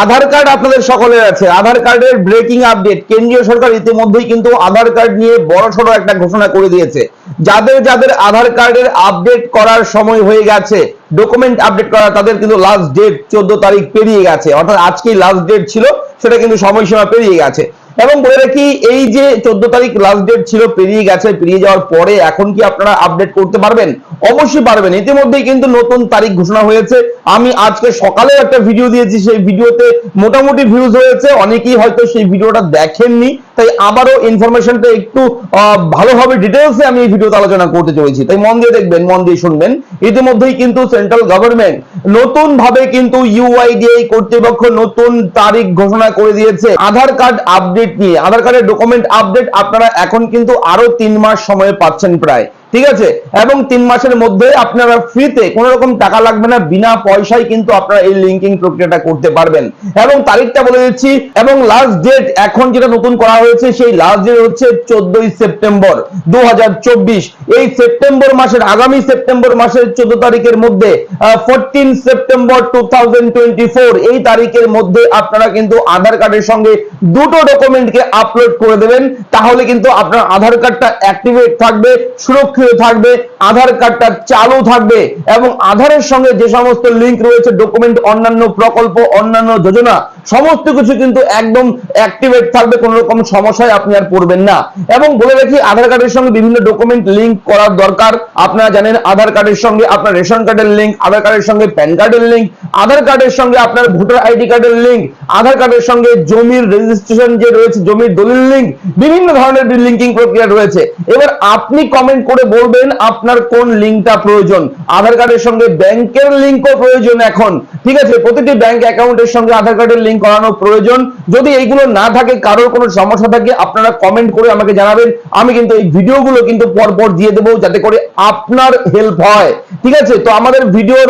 আধার card আপনাদের সকলের আছে। আধার কার্ডের ব্রেকিং আপডেট কেন্দ্রীয় সরকার ইতিমধ্যেই কিন্তু আধার কার্ড নিয়ে বড়সড় একটা ঘোষণা করে দিয়েছে। যাদের যাদের আধার কার্ডের আপডেট করার সময় হয়ে গেছে ডকুমেন্ট আপডেট করা তাদের কিন্তু লাস্ট ডেট চোদ্দ তারিখ পেরিয়ে গেছে। অর্থাৎ আজকেই লাস্ট ডেট ছিল, সেটা কিন্তু সময়সীমা পেরিয়ে গেছে। এবং বলে রাখি এই যে চোদ্দ তারিখ লাস্ট ডেট ছিল পেরিয়ে গেছে পেরিয়ে যাওয়ার পরে এখন কি আপনারা আপডেট করতে পারবেন? অবশ্যই পারবেন। ইতিমধ্যেই কিন্তু নতুন তারিখ ঘোষণা হয়েছে। আমি আজকে সকালে একটা ভিডিও দিয়েছি সেই ভিডিওতে মোটামুটি ভিউজ হয়েছে। অনেকেই হয়তো সেই ভিডিওটা দেখেননি। তাই আবারও ইনফরমেশনটা একটু আহ, ভালোভাবে ডিটেলসে আমি এই ভিডিওতে আলোচনা করতে চলেছি। তাই মন দিয়ে দেখবেন মন দিয়ে শুনবেন। ইতিমধ্যেই কিন্তু সেন্ট্রাল গভর্নমেন্ট নতুন ভাবে কিন্তু ইউআইডিআই কর্তৃপক্ষ নতুন তারিখ ঘোষণা করে দিয়েছে। আধার কার্ড আপডেট নিয়ে। আধার কার্ডের ডকুমেন্ট আপডেট আপনারা এখন কিন্তু আরও তিন মাস সময় পাচ্ছেন প্রায়। ঠিক আছে? এবং তিন মাসের মধ্যে আপনারা ফ্রিতে কোনো রকম টাকা লাগবে না, বিনা পয়সায় কিন্তু আপনারা এই লিঙ্কিং প্রক্রিয়াটা করতে পারবেন। এবং তারিখটা বলে দিচ্ছি, এবং লাস্ট ডেট এখন যেটা নতুন করা হয়েছে, সেই লাস্ট ডেট হচ্ছে চোদ্দই সেপ্টেম্বর দু হাজার চব্বিশ। এই সেপ্টেম্বর মাসের, আগামী সেপ্টেম্বর মাসের চোদ্দ তারিখের মধ্যে ফোরটিন সেপ্টেম্বর টু এই তারিখের মধ্যে আপনারা কিন্তু আধার কার্ডের সঙ্গে দুটো ডকুমেন্টকে আপলোড করে দেবেন। তাহলে কিন্তু আপনার আধার কার্ডটা অ্যাক্টিভেট থাকবে, সুরক্ষিত থাকবে, আধার কার্ডটা চালু থাকবে এবং আধারের সঙ্গে যে সমস্ত লিংক রয়েছে ডকুমেন্ট অন্যান্য প্রকল্প, অন্যান্য যোজনা সমস্ত কিছু কিন্তু একদম অ্যাক্টিভেট থাকবে, কোনো রকম সমস্যায় আপনি আর পড়বেন না। এবং বলে রাখি, আধার কার্ডের সঙ্গে বিভিন্ন ডকুমেন্ট লিঙ্ক করার দরকার। আপনারা জানেন, আধার কার্ডের সঙ্গে আপনার রেশন কার্ডের লিংক আধার কার্ডের সঙ্গে প্যান কার্ডের লিঙ্ক আধার কার্ডের সঙ্গে আপনার ভোটার আইডি কার্ডের লিংক আধার কার্ডের সঙ্গে জমির রেজিস্ট্রেশন যে রয়েছে, জমির দলিল লিঙ্ক বিভিন্ন ধরনের লিঙ্কিং প্রক্রিয়া রয়েছে। এবার আপনি কমেন্ট করে বলবেন আপনার কোন লিঙ্কটা প্রয়োজন। আধার কার্ডের সঙ্গে ব্যাংকের লিঙ্কও প্রয়োজন এখন। ঠিক আছে? প্রতিটি ব্যাংক অ্যাকাউন্টের সঙ্গে আধার কার্ডের লিঙ্ক করানো প্রয়োজন। যদি এইগুলো না থাকে, কারোর কোনো সমস্যা থাকে, আপনারা কমেন্ট করে আমাকে জানাবেন। আমি কিন্তু এই ভিডিওগুলো কিন্তু পরপর দিয়ে দেবো, যাতে করে আপনার হেল্প হয়। ঠিক আছে? তো আমাদের ভিডিওর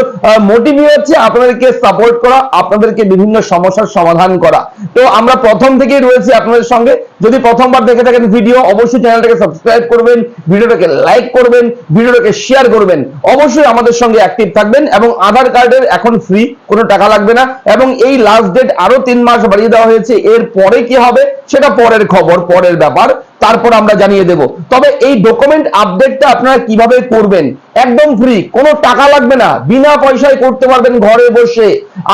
মোটিভই হচ্ছে আপনাদেরকে সাপোর্ট করা, আপনাদেরকে বিভিন্ন সমস্যার সমাধান করা। তো আমরা প্রথম থেকেই রয়েছি আপনাদের সঙ্গে। যদি প্রথমবার দেখে থাকেন ভিডিও অবশ্যই চ্যানেলটাকে সাবস্ক্রাইব করবেন ভিডিওটাকে লাইক করবেন ভিডিওটাকে শেয়ার করবেন। অবশ্যই আমাদের সঙ্গে অ্যাক্টিভ থাকবেন এবং আধার কার্ডের এখন ফ্রি কোনো টাকা লাগবে না। এবং এই লাস্ট ডেট আরও তিন মাস বাড়িয়ে দেওয়া হয়েছে। এর পরে কি হবে, সেটা পরের খবর, পরের ব্যাপার। তারপর আমরা জানিয়ে দেব। তবে এই ডকুমেন্ট আপডেটটা আপনারা কীভাবে করবেন? একদম ফ্রি কোনো টাকা লাগবে না। বিনা পয়সায় করতে পারবেন ঘরে বসে।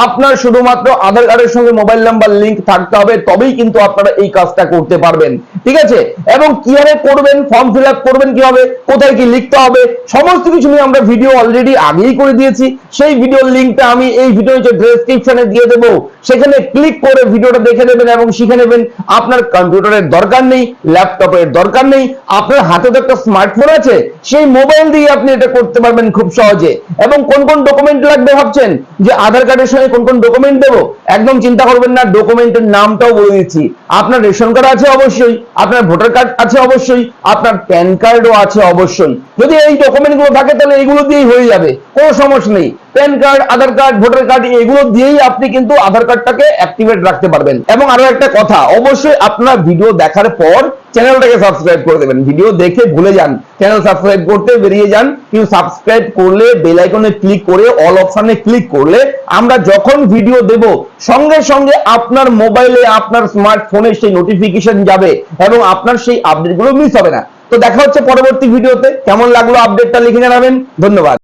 আপনার শুধুমাত্র আধার কার্ডের সঙ্গে মোবাইল নাম্বার লিংক থাকতে হবে, তবেই কিন্তু আপনারা এই কাজটা করতে পারবেন। ঠিক আছে? এবং কীভাবে করবেন ফর্ম ফিল করবেন কীভাবে, কোথায় কি লিখতে হবে, সমস্ত কিছু নিয়ে আমরা ভিডিও অলরেডি আগেই করে দিয়েছি। সেই ভিডিওর লিংকটা আমি এই ভিডিও ডেসক্রিপশনে দিয়ে দেবো। সেখানে ক্লিক করে ভিডিওটা দেখে নেবেন এবং শিখে নেবেন, আপনার কম্পিউটারের দরকার নেই ল্যাপটপের দরকার নেই, আপনার হাতে তো একটা স্মার্টফোন আছে, সেই মোবাইল দিয়ে আপনি এটা করতে পারবেন খুব সহজে। এবং কোন কোন ডকুমেন্ট লাগবে ভাবছেন? যে আধার কার্ডের সঙ্গে কোন কোন ডকুমেন্ট দেবো? একদম চিন্তা করবেন না ডকুমেন্টের নামটাও বলে দিচ্ছি। আপনার রেশন কার্ড আছে অবশ্যই, আপনার ভোটার কার্ড আছে অবশ্যই, আপনার প্যান কার্ডও আছে অবশ্যই। যদি এই ডকুমেন্টগুলো থাকে তাহলে এইগুলো দিয়েই হয়ে যাবে, কোনো সমস্যা নেই। PAN card, Aadhaar card, voter card, এগুলো দিয়েই আপনি কিন্তু আধার কার্ডটাকে অ্যাক্টিভেট রাখতে পারবেন। এবং আরও একটা কথা, অবশ্যই আপনার ভিডিও দেখার পর চ্যানেলটাকে সাবস্ক্রাইব করে দেবেন। ভিডিও দেখে ভুলে যান, চ্যানেল সাবস্ক্রাইব করতে বেরিয়ে যান, কিন্তু সাবস্ক্রাইব করলে বেল আইকনে ক্লিক করে অল অপশনে ক্লিক করলে আমরা যখন ভিডিও দেব, সঙ্গে সঙ্গে আপনার মোবাইলে আপনার স্মার্টফোনে সেই নোটিফিকেশন যাবে এবং আপনার সেই আপডেটগুলো মিস হবে না। তো দেখা হচ্ছে পরবর্তী ভিডিওতে কেমন লাগল আপডেটটা লিখে জানাবেন। ধন্যবাদ।